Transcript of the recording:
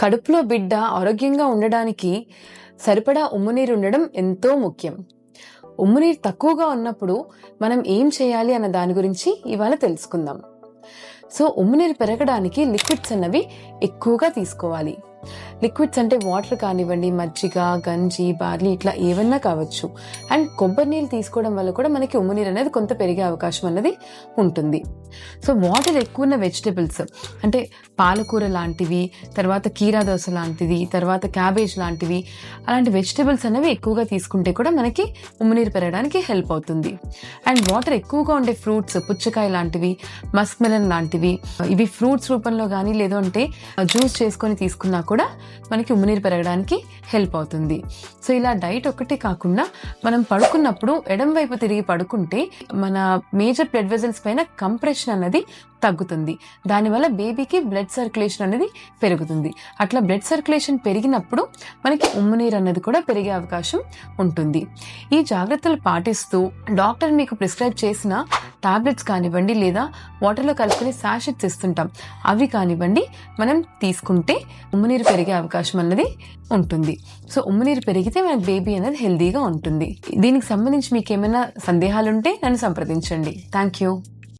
కడుపులో బిడ్డ ఆరోగ్యంగా ఉండడానికి సరిపడా ఉమ్మునీరు ఉండడం ఎంతో ముఖ్యం. ఉమ్మునీరు తక్కువగా ఉన్నప్పుడు మనం ఏం చేయాలి అన్న దాని గురించి ఇవాళ తెలుసుకుందాం. సో ఉమ్మునీరు పెరగడానికి లిక్విడ్స్ అన్నవి ఎక్కువగా తీసుకోవాలి. లిక్విడ్స్ అంటే వాటర్ కానివ్వండి మజ్జిగ గంజి బార్లీ ఇట్లా ఏమన్నా కావచ్చు. అండ్ కొబ్బరి నీళ్ళు తీసుకోవడం వల్ల కూడా మనకి ఉమ్మనీరు అనేది కొంత పెరిగే అవకాశం అన్నది ఉంటుంది. సో వాటర్ ఎక్కువ ఉన్న వెజిటబుల్స్ అంటే పాలకూర లాంటివి తర్వాత కీరా దోస లాంటిది తర్వాత క్యాబేజ్ లాంటివి అలాంటి వెజిటబుల్స్ అనేవి ఎక్కువగా తీసుకుంటే కూడా మనకి ఉమ్మునీరు పెరగడానికి హెల్ప్ అవుతుంది. అండ్ వాటర్ ఎక్కువగా ఉండే ఫ్రూట్స్ పుచ్చకాయ లాంటివి మస్క్ మెలన్ లాంటివి ఇవి ఫ్రూట్స్ రూపంలో కానీ లేదంటే జ్యూస్ చేసుకొని తీసుకున్నా కూడా మనకి ఉమ్మనీరు పెరగడానికి హెల్ప్ అవుతుంది. సో ఇలా డైట్ ఒకటి కాకుండా మనం పడుకున్నప్పుడు ఎడం వైపు తిరిగి పడుకుంటే మన మేజర్ బ్లడ్ వెజల్స్ పైన కంప్రెషన్ అన్నది తగ్గుతుంది. దానివల్ల బేబీకి బ్లడ్ సర్క్యులేషన్ అనేది పెరుగుతుంది. అట్లా బ్లడ్ సర్క్యులేషన్ పెరిగినప్పుడు మనకి ఉమ్మునీరు అన్నది కూడా పెరిగే అవకాశం ఉంటుంది. ఈ జాగ్రత్తలు పాటిస్తూ డాక్టర్ మీకు ప్రిస్క్రైబ్ చేసిన టాబ్లెట్స్ కానివ్వండి లేదా వాటర్లో కలుపుకొని శాషెట్స్ ఇస్తుంటాం. అవి కానివ్వండి మనం తీసుకుంటే ఉమ్మనీరు పెరిగే అవకాశం అన్నది ఉంటుంది. సో ఉమ్మనీరు పెరిగితే మన బేబీ అనేది హెల్దీగా ఉంటుంది. దీనికి సంబంధించి మీకు ఏమైనా సందేహాలుంటే నన్ను సంప్రదించండి. Thank you.